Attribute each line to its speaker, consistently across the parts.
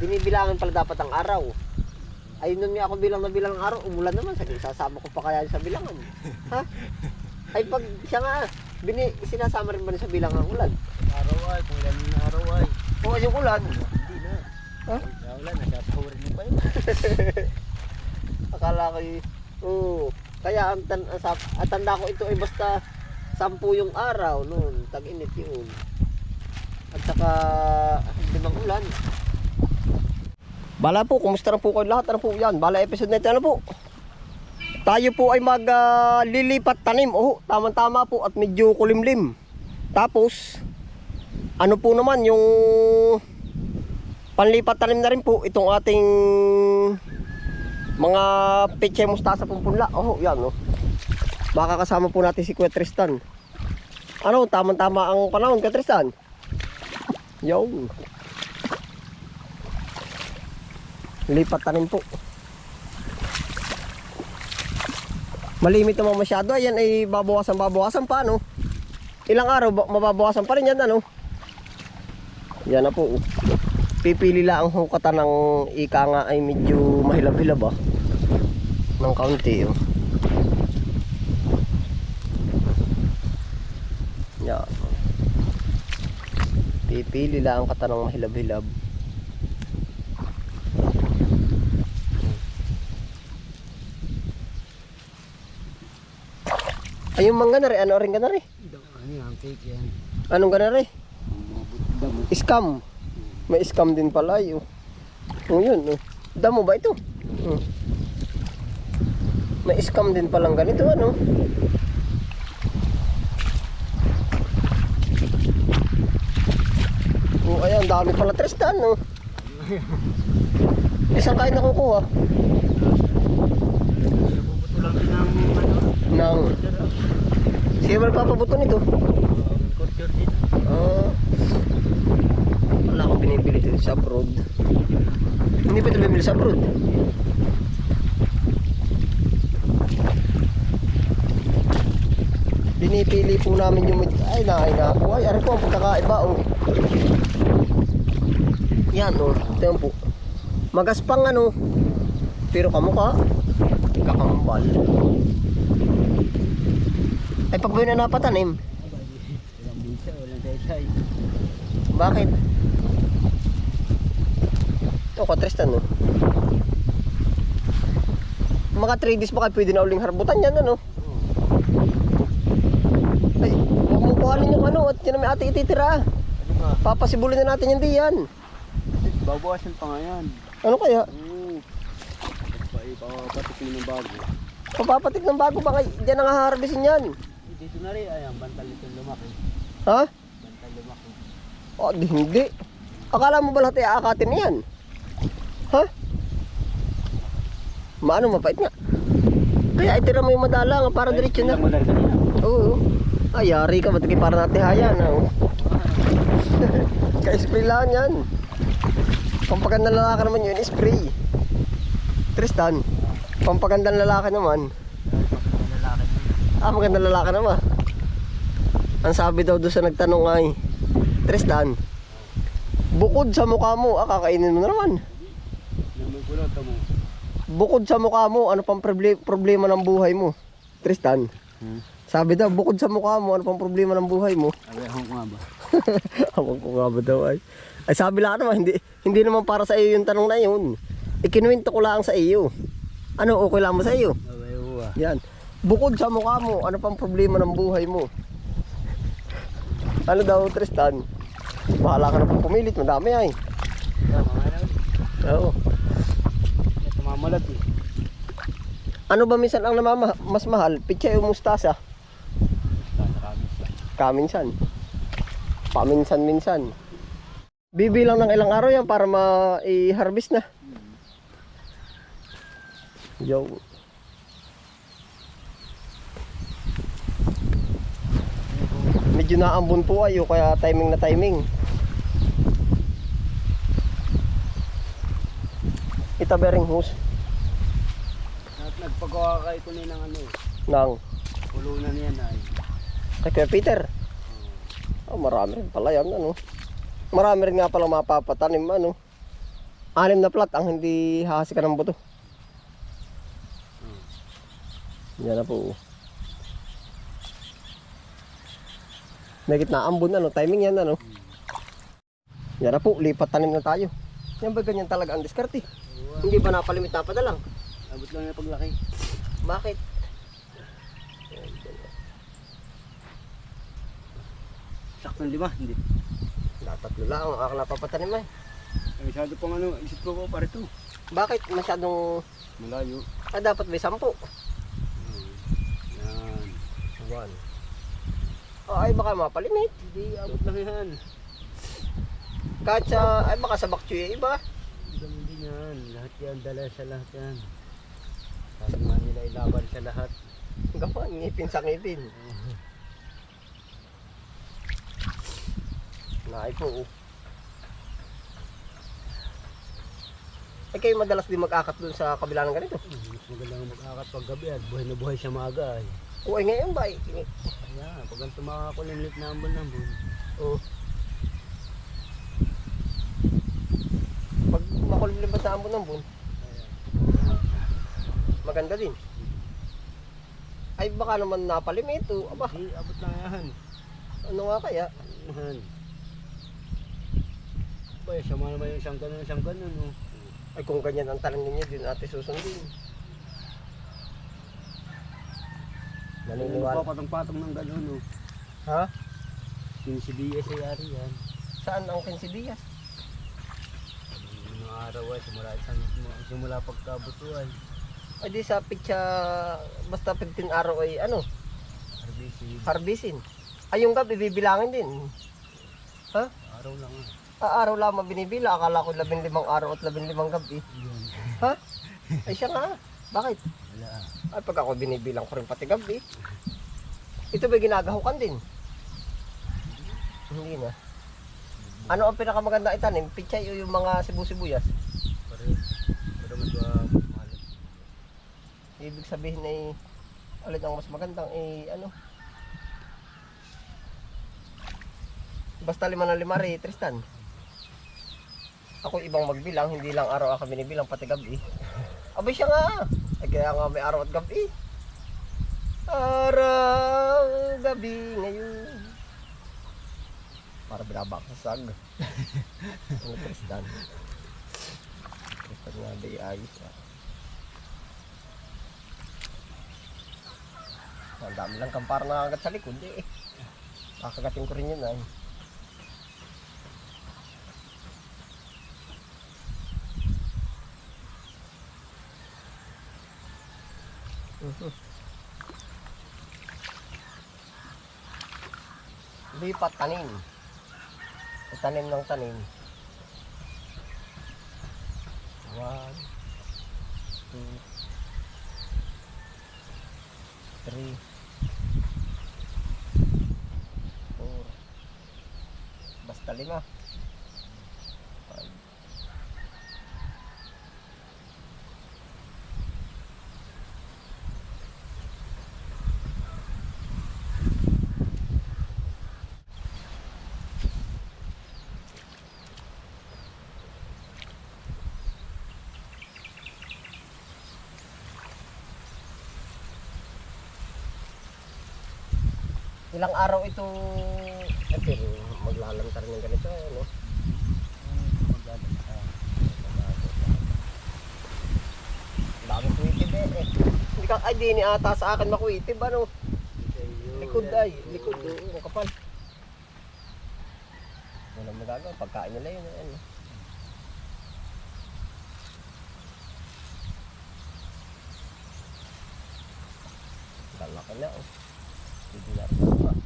Speaker 1: binibilangan pala dapat ang araw. Ay nun nga ako bilang na bilang ng araw, umulan naman. Sabi, sasama ko pa kaya sa bilangan. ha? Ay pag siya nga, bini, sinasama rin ba niya sa bilang ng ulan?
Speaker 2: Araw ay, kung ilan yung araw ay.
Speaker 1: O yung ulan,
Speaker 2: Hindi na.
Speaker 1: Ha?
Speaker 2: Kaya wala, nagsasahurin mo pa yun.
Speaker 1: akala ko y- oo. Kaya ang, tan, ang, ang tanda ko ito ay basta sampu yung araw noon, tag-init yun. At saka limang ulan. Bala po, kumusta na po kayo lahat? Ano po yan? Bala episode na ito, ano po? Tayo po ay maglilipat tanim. Oh, tama-tama po at medyo kulimlim. Tapos, ano po naman yung panlipat tanim na rin po itong ating mga peche mustasa pong punla. Oh, yan oh. Baka kasama po natin si Kuya Tristan. Ano, tamang-tama ang panahon Kuya Tristan. Yo. Lipat tanim po. Malimit naman masyado. Ayan ay babawasan babawasan pa no. Ilang araw ba- mababawasan pa rin yan ano. Yan na po. Pipili lang ang hukatan ng ika nga ay medyo mahilab-hilab ah. Ng kaunti oh. Yan. Pipili lang ang katanong mahilab-hilab. Ay, yung mga na rin. Ano rin ka na rin?
Speaker 2: Ano yan, cake yan.
Speaker 1: Anong?
Speaker 2: Damo.
Speaker 1: Scam. May scam din pala yun. Oh, yun. Oh. Damo ba ito? Hmm. May scam din palang ganito, ano? Oh, ayan, dami pala Tristan, no? Isang kain nakukuha
Speaker 2: Nabubuto lang din ang ano.
Speaker 1: Ng... Sino ba nagpapabuto nito? Ah. wala akong binibili dito sa abroad. Hindi pa ito bibili sa abroad. Binipili po namin yung ay na ay na ay ari po ang pagkakaiba oh. Yan oh, ito po. Magaspang ano. Pero kamukha kakambal. Ay pag na napatanim? Bakit? Ito, Tristan, no? Mga 3 days baka pwede na uling harbutan yan, ano? Ay, huwag mong kuhanin yung ano, at yan may ate ititira. Papasibulin na natin yung diyan.
Speaker 2: Babawasan pa nga yan.
Speaker 1: Ano kaya?
Speaker 2: Oo. Pa, ipapatik mo ng bago.
Speaker 1: Papapatik ng bago, baka dyan ang haharbisin yan.
Speaker 2: Dito na rin, ayan, bantal nito lumaki.
Speaker 1: Ha?
Speaker 2: Bantal lumaki.
Speaker 1: O, di, hindi. Akala mo ba lahat ay aakatin yan? Ha? Maano, mapait nga. Kaya itira mo yung madala nga para diretso na. Oo. Ay, yari ka. Ba't para natin hayan? Oh. Ka-spray lang yan. Pampaganda lalaki naman yun, spray. Tristan, pampaganda lalaki naman. Ah, maganda lalaki naman. Ang sabi daw doon sa nagtanong ay, Tristan, bukod sa mukha mo, ah, kakainin mo na naman. Bukod sa mukha mo, ano pang proble- problema ng buhay mo? Tristan,
Speaker 2: Hmm?
Speaker 1: sabi daw, bukod sa mukha mo, ano pang problema ng buhay mo?
Speaker 2: Ay, ako nga ba?
Speaker 1: Awag ko nga ba daw ay. Ay sabi lang naman, hindi, hindi naman para sa iyo yung tanong na yun. Ikinuwento ko lang sa iyo. Ano okay lang mo sa iyo? Yan. Bukod sa mukha mo, ano pang problema ng buhay mo? Ano daw, Tristan? Bahala ka na pong pumilit, madami ay. Oo.
Speaker 2: May tumamalat eh.
Speaker 1: Ano ba minsan ang namama mas mahal? Pitsa o mustasa? Kaminsan. Paminsan-minsan. Bibilang ng ilang araw yan para ma-harvest na. Yo. Medyo naambon po ayo kaya timing na timing. Ita bearing hose
Speaker 2: Nag- Nagpagawa kay ko ng ano eh.
Speaker 1: ng
Speaker 2: Pulunan yan ay.
Speaker 1: kay Kuya Peter. Oh, marami rin pala yan ano. Marami rin nga pala mapapatanim ano. Anim na plat ang hindi hahasikan ng buto.
Speaker 2: Hmm.
Speaker 1: Yan na po. May gitna ambon ano, timing yan ano. Yan na po, lipat tanim na tayo. Yan ba ganyan talaga ang diskarte?
Speaker 2: Oo,
Speaker 1: Hindi ba napalimit na padalang?
Speaker 2: abot lang yung paglaki.
Speaker 1: Bakit?
Speaker 2: Saktong lima, hindi.
Speaker 1: Natatlo lang ang aking napapatanim ay.
Speaker 2: Eh, Masyado pang ano, isip ko po para ito.
Speaker 1: Bakit masyadong,
Speaker 2: Malayo.
Speaker 1: ah, dapat may sampu?
Speaker 2: Hmm. Yan.
Speaker 1: One. Oh, ay baka mapalimit.
Speaker 2: Hindi, abot lang yan.
Speaker 1: Kahit sa, ay baka sa bakcho yung iba.
Speaker 2: Ganun din yan. Lahat yan, dala sa lahat yan. Sabi nga nila ilaban sa lahat.
Speaker 1: Gawa, ngipin sa ngipin. Naay po. oh. Ay kayo madalas din mag-akat dun sa kabila ng ganito.
Speaker 2: Mas maganda nga mag-akat pag gabi at buhay na buhay siya maaga ay.
Speaker 1: Ay ngayon ba?
Speaker 2: Ayan, pag ang tumakakulimlit na ambon ng ambon.
Speaker 1: Oh. Pag makulimlim ba sa ambon ng bun, maganda din. Ay baka naman napalimit o aba,
Speaker 2: Hindi, abot lang yan.
Speaker 1: ano nga kaya?
Speaker 2: Yan. Boy, sama naman yung isang ganun, isang ganun. Oh.
Speaker 1: Ay kung ganyan ang talang ninyo, din ate susundin. Naniniwala.
Speaker 2: Patong-patong ng ganun. Oh.
Speaker 1: Ha?
Speaker 2: Kinsibiya sa yari yan.
Speaker 1: Saan ang Quinceañeras?
Speaker 2: Mga araw ay simula, simula pagkabuto ay.
Speaker 1: Ay di sa pitsa, basta 15 araw ay ano,
Speaker 2: RBC.
Speaker 1: harbisin. Ay yung gabi, bibilangin din. Ha?
Speaker 2: Araw lang ah.
Speaker 1: Ah, araw lamang binibila, akala ko 15 araw at 15 gabi.
Speaker 2: Yun.
Speaker 1: Ha? Ay siya nga. Bakit?
Speaker 2: Wala ah.
Speaker 1: Ay pag ako binibilang ko rin pati gabi. Ito ba ginagahukan din? Hindi na. Ano ang pinakamaganda itanim? Pichay o yung mga sibu-sibuyas? Ibig sabihin ay ulit ang mas magandang eh ano? Basta lima na lima rin, Tristan. Ako ibang magbilang, hindi lang araw ako binibilang pati gabi. Abay siya nga. Ay kaya nga may araw at gabi. Araw, gabi ngayon. Para binabakasag. ano Tristan? Tristan nga di ayos ah. Ang dami lang kampar na agad sa likod eh. Kakagatin ko rin yun ay. Mhm. Lipat tanim. Tanim ng tanim. One, two, three, four, basta lima. Ilang araw ito, eh pero maglalantar ng ganito, ano? Dami kuwitib eh, eh. Hindi ka, ay di ni ata sa akin makuwitib, ano? Likod ay, likod, oo, kapal. Wala magagawa, pagkain nila yun, ano? Lalaki na, oh. Hindi na rin ako, ah.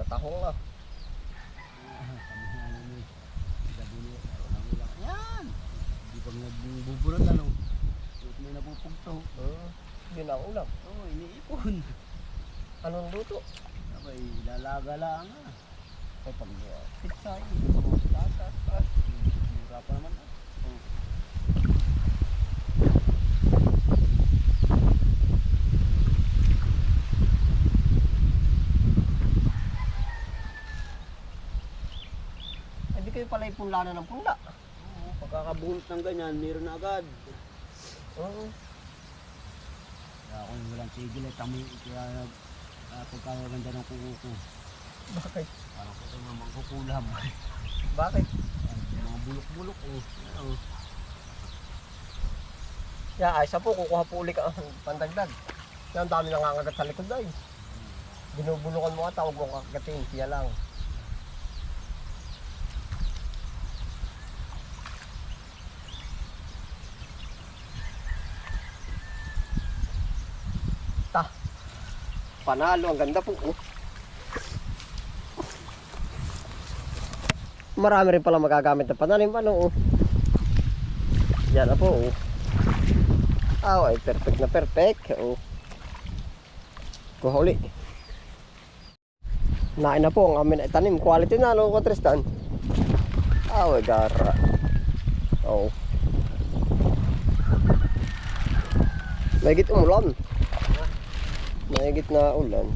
Speaker 1: Sa tahong, ah.
Speaker 2: Yan! Di pag nagbuburot ano, Ito may napupugto.
Speaker 1: Hmm. Yun ang ulam.
Speaker 2: Oo, oh, iniipon.
Speaker 1: Anong luto?
Speaker 2: Abay, ilalaga lang ah.
Speaker 1: Ay, pag uh,
Speaker 2: Pizza, ito. Tatas, tatas. Mura pa naman ah. Oh.
Speaker 1: Hindi kayo pala ipunlano ng punla.
Speaker 2: Pagkakabunot ng ganyan, meron na agad.
Speaker 1: Oo.
Speaker 2: Kaya ako yung walang tigil eh, tamo kaya nag uh, pagkakaganda ng kuko ko.
Speaker 1: Bakit?
Speaker 2: Parang ko ito naman kukulam.
Speaker 1: Bakit?
Speaker 2: mga bulok-bulok oh. Ano?
Speaker 1: Ya, ay sa po, kukuha po uli ka ang pandagdag. Yan, ang dami nangangagat sa likod ay. Binubulukan mo ata, huwag mo kakagatin, siya lang. Panalo, ang ganda po. Oh. Marami rin pala magagamit ng pananim. Ano, oh. Yan na po, oh. Ah, ay perfect na perfect. Oh. Kuha uli. Nain na po ang amin ay tanim. Quality na, no, Tristan? Ah, ay gara. Oh. Mahigit umulan. Mahigit na ulan.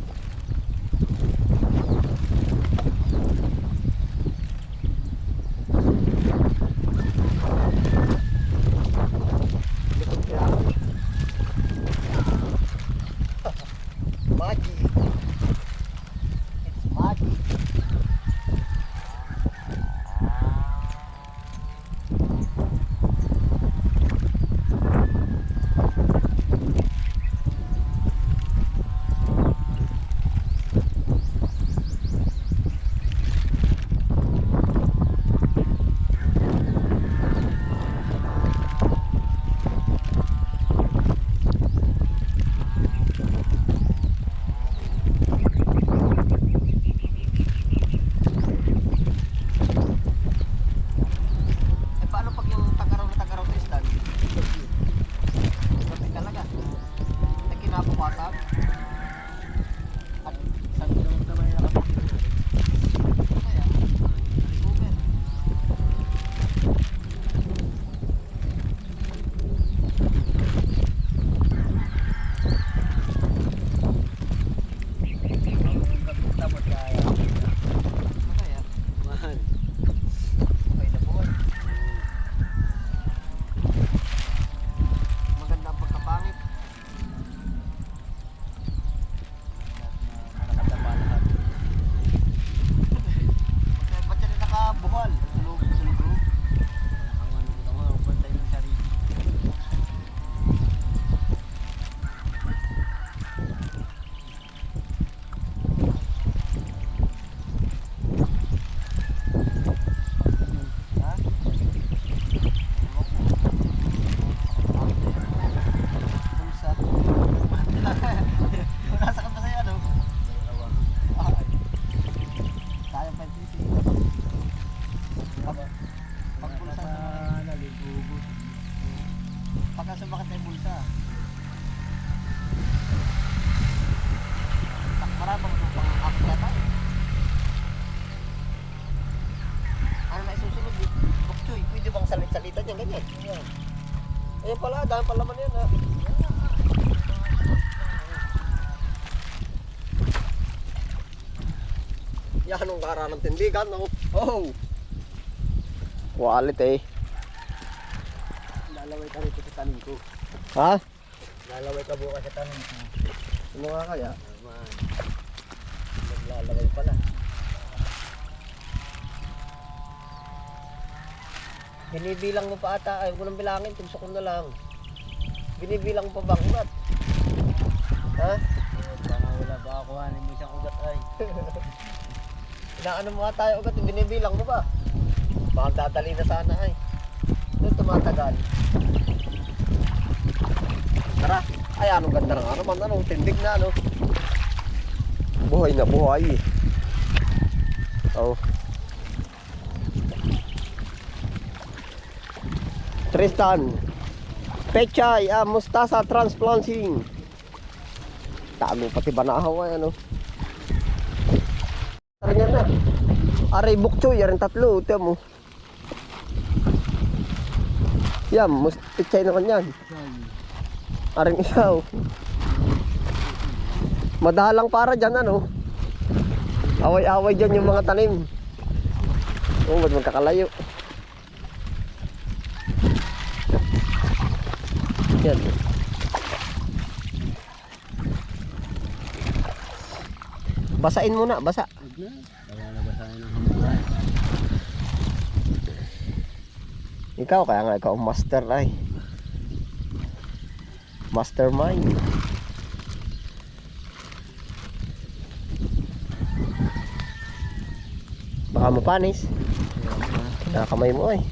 Speaker 1: Pwede bang salit-salita dyan ganyan? Yan. Ayan pala, dahil pala man yan ha. Yan ang kara ng tindigan, no? Oh! Quality.
Speaker 2: Lalaway ka rito sa tanim ko.
Speaker 1: Ha?
Speaker 2: Lalaway ka bukas sa tanim ko.
Speaker 1: Ano nga kaya?
Speaker 2: Naman. Naglalaway pala.
Speaker 1: Binibilang mo pa ata. Ay, huwag ko nang bilangin. Tugso ko na lang. Binibilang pa bang ugat? Ha?
Speaker 2: Eh, Baka wala ba ako hanin mo isang ugat ay.
Speaker 1: Inaano mo ata yung ugat? Binibilang mo ba? Baka dadali na sana ay. Ito tumatagal. Tara. Ay, anong ganda na nga naman. Ano, tindig na ano. Buhay na buhay. Oh. Tristan. Pechay, ah, mustasa transplanting. Tago pati banahaw ay ano. Tara na. Aray bukchoy, yarin tatlo, tiyan mo. Yan, mus pechay na kanyan. Aring isaw. Madalang para dyan ano. Away-away dyan yung mga tanim. Oh, ba't magkakalayo? Yan. Basain muna, basa. Ikaw, kaya nga ikaw master ay. Mastermind. Baka mapanis. Nakakamay mo ay.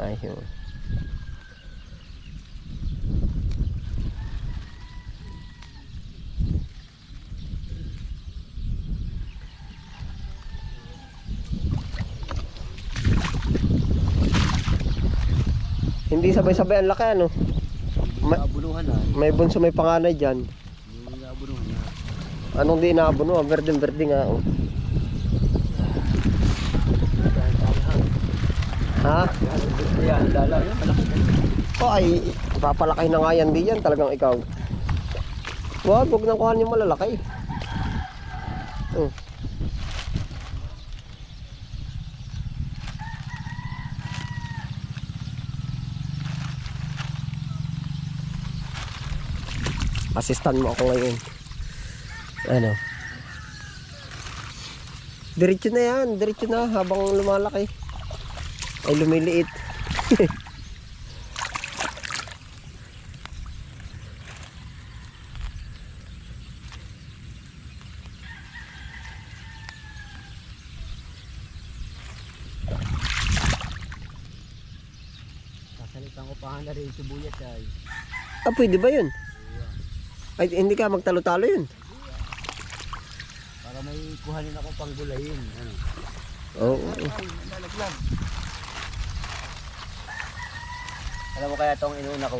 Speaker 1: Nice. Hindi sabay-sabay ang laki ano.
Speaker 2: Hindi
Speaker 1: Ma-
Speaker 2: naabunuhan na.
Speaker 1: May bunso may panganay dyan.
Speaker 2: Hindi naabunuhan na.
Speaker 1: Anong di naabuno? Ah, Berdeng-berde nga oh. Ha?
Speaker 2: Ayan, dala. Ayan, malaki.
Speaker 1: O ay, papalaki na nga yan di yan talagang ikaw. Wag, huwag nang kuhanin yung malalaki. Oh. Assistant mo ako ngayon. Ano? Diretso na yan, diretso na habang lumalaki. Ay lumiliit.
Speaker 2: Sasalitan ko pa na rin sibuyas ay.
Speaker 1: Ah, pwede ba yun? Ay, hindi ka magtalo-talo yun.
Speaker 2: Para may kuhanin ako pang gulayin. Ano?
Speaker 1: Oo. oo.
Speaker 2: Ay, nalaglag. Alam mo kaya itong inuna ko.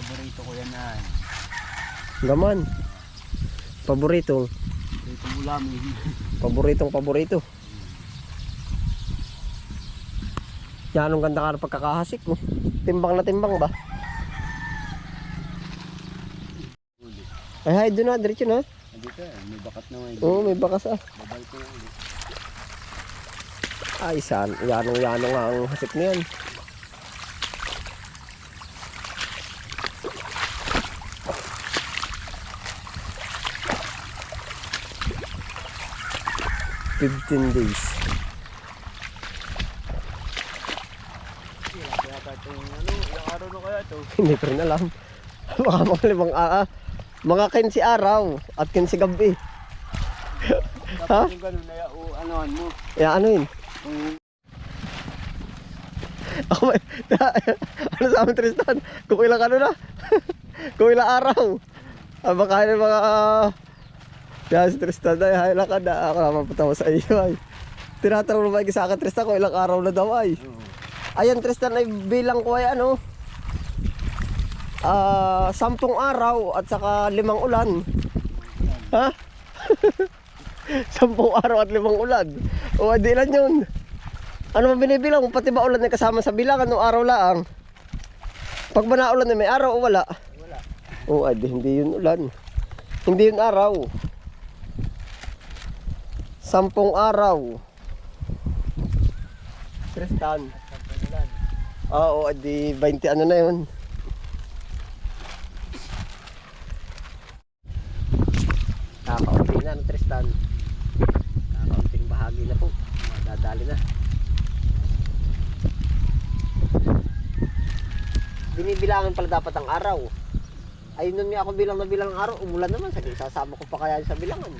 Speaker 2: Paborito ko yan na.
Speaker 1: Gaman. Paborito.
Speaker 2: Ito ulamin.
Speaker 1: Paboritong paborito. Yan ang ganda ka pagkakahasik mo. Timbang na timbang ba? Ay, hay, doon na. Diretso na.
Speaker 2: Nandito eh, may bakat na ngayon.
Speaker 1: Oo, may bakas ah.
Speaker 2: Babalik ko na.
Speaker 1: Ay, san. Yanong-yanong ang hasik na yan. 15 days. Hindi ko rin alam. Baka mga limang aa. Mga 15 araw at 15 gabi. ha?
Speaker 2: Yung ganun eh, na ano mo.
Speaker 1: Ya, ano yun?
Speaker 2: Hmm.
Speaker 1: Ako may... ano sa amin Tristan? Kung ilang ano na? Kung ilang araw? Ah, baka yun mga... Uh, yan si Tristan ay, hay lang ka na. Ako na mapatawa sa iyo ay. Tinatanong naman sa akin Tristan kung ilang araw na daw ay. Ayan Tristan ay bilang ko ay ano? Ah, sampung araw at saka limang ulan. Ha? sampung araw at limang ulan. O, di lang yun. Ano ba binibilang? Pati ba ulan ay kasama sa bilangan ng araw laang? Pag ba naulan na may araw o wala?
Speaker 2: Wala.
Speaker 1: Oo, ay, di, hindi yun ulan. Hindi yun araw. Sampung araw. Tristan.
Speaker 2: Ulan.
Speaker 1: Oo, di 20 ano na yun. Kakaunti na ng Tristan. Kakaunting bahagi na po. Dadali na. Binibilangan pala dapat ang araw. Ayun nun nga ako bilang na bilang ng araw, umulan naman. Sige, sasama ko pa kaya sa bilangan.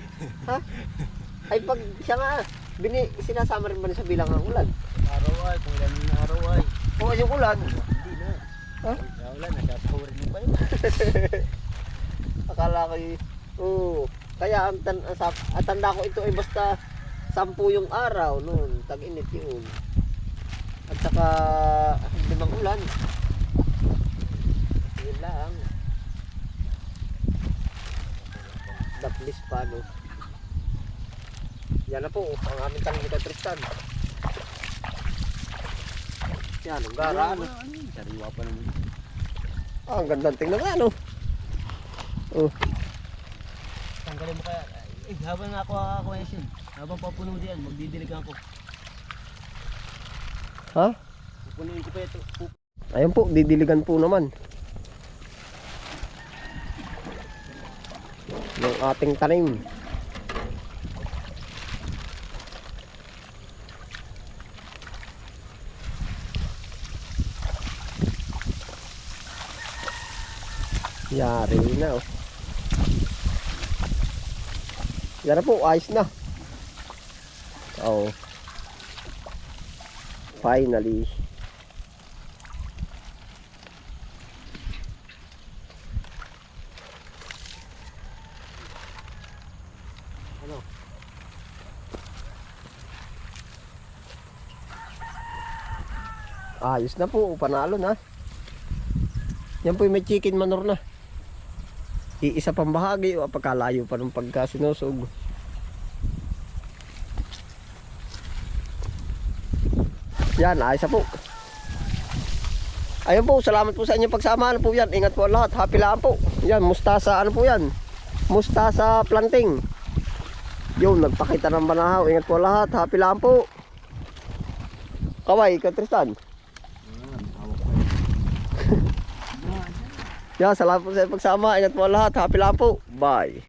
Speaker 1: ha? Ay pag siya nga, bini, sinasama rin ba niya sa bilang ng ulan?
Speaker 2: Araw ay, kung ilan na araw ay.
Speaker 1: Oo, yung ulan.
Speaker 2: Hindi na.
Speaker 1: Ha?
Speaker 2: Kaya wala, nasasahurin mo pa yun.
Speaker 1: Akala ko y- Oo. Kaya ang, tan ang, sap- ang tanda ko ito ay basta sampu yung araw noon. Tag-init yun. At saka limang ulan. Yun lang. Daplis pa no. Yan na po ang aming tanong ni Tristan. Yan, ang gara ano.
Speaker 2: Ano? Sariwa pa naman.
Speaker 1: Ah, ang gandang tingnan nga no. Oh.
Speaker 2: Tanggalin mo kaya. Eh, habang ako ako yun. Habang papuno diyan, magdidiligan ko.
Speaker 1: Ha?
Speaker 2: Pupunuin ko pa ito.
Speaker 1: Ayun po, didiligan po naman. Yung ating tanim. Yari na oh. Yan na po, ayos na. Oh. Finally.
Speaker 2: Ano?
Speaker 1: Ayos na po, panalo na. Yan po yung may chicken manure na. Iisa pang bahagi o pagkalayo pa ng pagka sinusog. Yan, ayos po. Ayun po, salamat po sa inyong pagsama. Ano po yan? Ingat po lahat. Happy lang po. Yan, mustasa, ano po yan? Mustasa planting. Yun, nagpakita ng banahaw. Ingat po lahat. Happy lang po. Kaway, ikaw Tristan.
Speaker 2: Ayan, hawak ko.
Speaker 1: Yan, salamat po sa pagsama. Ingat po lahat. Happy lang po. Bye.